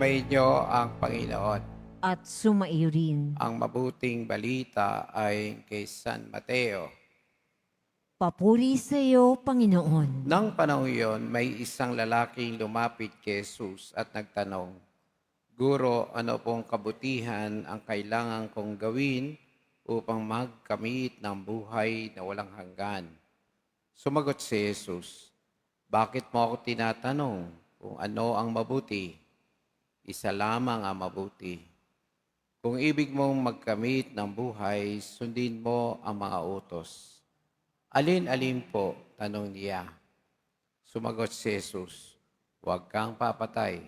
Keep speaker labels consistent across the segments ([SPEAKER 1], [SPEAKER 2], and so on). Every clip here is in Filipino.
[SPEAKER 1] Sumainyo ang Panginoon.
[SPEAKER 2] at sumaiyo rin.
[SPEAKER 1] Ang mabuting balita ay kay San Mateo.
[SPEAKER 2] Papuri sa iyo, Panginoon.
[SPEAKER 1] Nang panahon yon, may isang lalaking lumapit kay Jesus at nagtanong, Guro, ano pong kabutihan ang kailangan kong gawin upang magkamit ng buhay na walang hanggan? Sumagot si Jesus, Bakit mo ako tinatanong kung ano ang mabuti? Isa lamang ang mabuti. Kung ibig mong magkamit ng buhay, sundin mo ang mga utos. Alin-alin po, tanong niya. Sumagot si Jesus, Huwag kang papatay,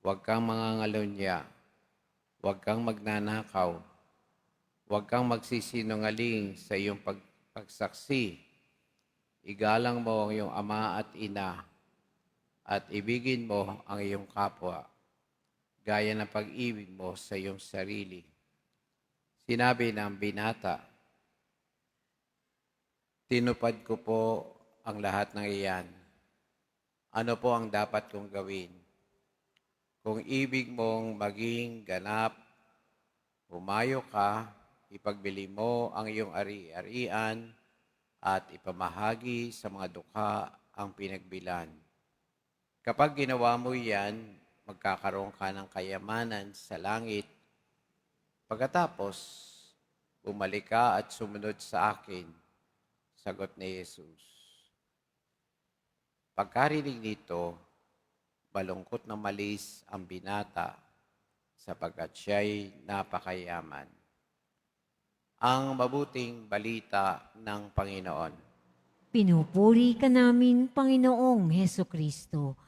[SPEAKER 1] huwag kang mangangalunya, huwag kang magnanakaw, huwag kang magsisinungaling sa iyong pag pagsaksi. Igalang mo ang iyong ama at ina, at ibigin mo ang iyong kapwa, gaya ng pag-ibig mo sa iyong sarili. Sinabi ng binata, Tinupad ko po ang lahat ng iyan. Ano po ang dapat kong gawin? Kung ibig mong maging ganap, humayo ka, ipagbili mo ang iyong ari-arian at ipamahagi sa mga dukha ang pinagbilan. Kapag ginawa mo yan, magkakaroon ka ng kayamanan sa langit. Pagkatapos, bumalik ka at sumunod sa akin. Sagot ni Jesus. Pagkarinig nito, malungkot na malis ang binata sapagkat siya'y napakayaman. Ang mabuting balita ng Panginoon.
[SPEAKER 2] Pinupuri ka namin, Panginoong Heso Kristo.